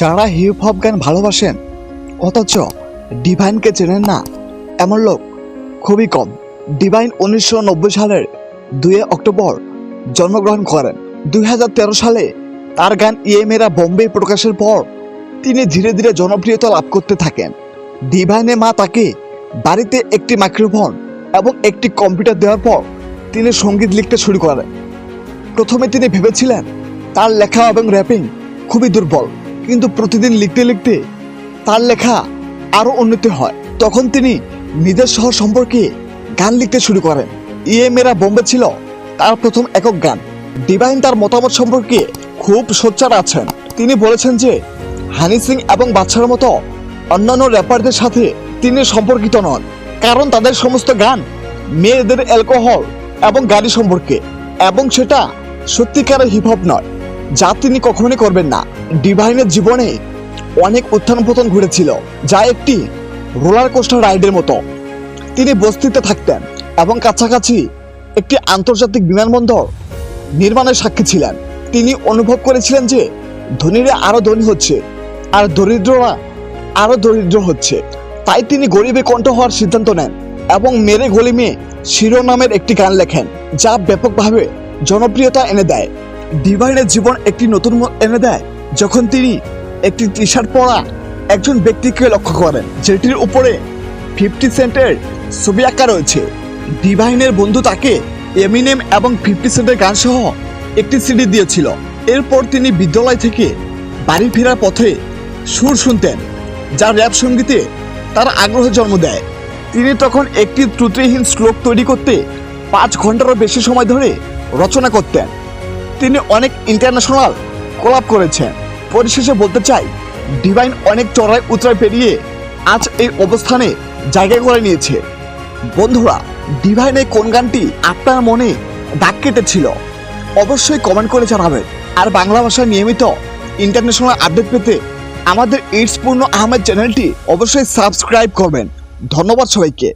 যারা hip hop গান ভালোবাসেন, অথচ ডিভাইনকে চেনেন না, এমন লোক খুবই কম। ডিভাইন উনিশশো নব্বই সালের দুই অক্টোবর জন্মগ্রহণ করেন। দুই হাজার তেরো সালে তার গান ইএমেরা বোম্বে প্রকাশের পর তিনি ধীরে ধীরে জনপ্রিয়তা লাভ করতে থাকেন। ডিভাইনের মা তাকে বাড়িতে একটি মাইক্রোফোন এবং একটি কম্পিউটার দেওয়ার পর তিনি সংগীত লিখতে শুরু করেন। প্রথমে তিনি ভেবেছিলেন তার লেখা এবং র্যাপিং খুবই দুর্বল। কিন্তু প্রতিদিন লিখতে লিখতে তার লেখা আরও উন্নতি হয়। তখন তিনি নিজের শহর সম্পর্কে গান লিখতে শুরু করেন। ইয়ে মেরা বোম্বে ছিল তার প্রথম একক গান। ডিভাইন তার মতামত সম্পর্কে খুব সোচ্চার আছেন। তিনি বলেছেন যে, হানি সিং এবং বাচ্চার মতো অন্যান্য র্যাপারদের সাথে তিনি সম্পর্কিত নন, কারণ তাদের সমস্ত গান মেয়েদের অ্যালকোহল এবং গাড়ি সম্পর্কে, এবং সেটা সত্যিকারের হিপ হপ নয়। যা তিনি কখনোই করবেন না। ডিভাইনের জীবনে অনেক উত্থান পতন ঘটেছিল, যা একটি রোলার কোস্টার রাইডের মতো। তিনি বস্তিতে থাকতেন এবং কাছাকাছি একটি আন্তর্জাতিক বিমানবন্দর নির্মাণের সাক্ষী ছিলেন। তিনি অনুভব করেছিলেন যে ধনীরা আরও ধনী হচ্ছে আর দরিদ্ররা আরও দরিদ্র হচ্ছে। তাই তিনি গরিবে কণ্ঠ হওয়ার সিদ্ধান্ত নেন এবং মেরে গলিমে শিরোনামের একটি গান লেখেন, যা ব্যাপকভাবে জনপ্রিয়তা এনে দেয়। ডিভাইনের জীবন একটি নতুন মোড় এনে দেয়, যখন তিনি একটি টি শার্ট পরা একজন ব্যক্তিকে লক্ষ্য করেন, যেটির উপরে ফিফটি সেন্টের ছবি আঁকা রয়েছে। ডিভাইনের বন্ধু তাকে এমিনেম এবং ফিফটি সেন্টের গান সহ একটি সিডি দিয়েছিল। এরপর তিনি বিদ্যালয় থেকে বাড়ি ফেরার পথে সুর শুনতেন, যা র্যাপ সঙ্গীতে তার আগ্রহ জন্ম দেয়। তিনি তখন একটি ত্রুটিহীন শ্লোক তৈরি করতে পাঁচ ঘন্টারও বেশি সময় ধরে রচনা করতেন। তিনি অনেক ইন্টারন্যাশনাল কোলাপ করেছেন। পরিশেষে বলতে চাই ডিভাইন অনেক চড়াই উতরাই পেরিয়ে আজ এই অবস্থানে জায়গা করে নিয়েছে। বন্ধুরা ডিভাইনে কোন গানটি আপনার মনে দাগ কেটেছিল? অবশ্যই কমেন্ট করে জানাবেন। আর বাংলা ভাষায় নিয়মিত ইন্টারন্যাশনাল আপডেট পেতে আমাদের ইটস পূর্ণ আহমেদ চ্যানেলটি অবশ্যই সাবস্ক্রাইব করবেন। ধন্যবাদ সবাইকে।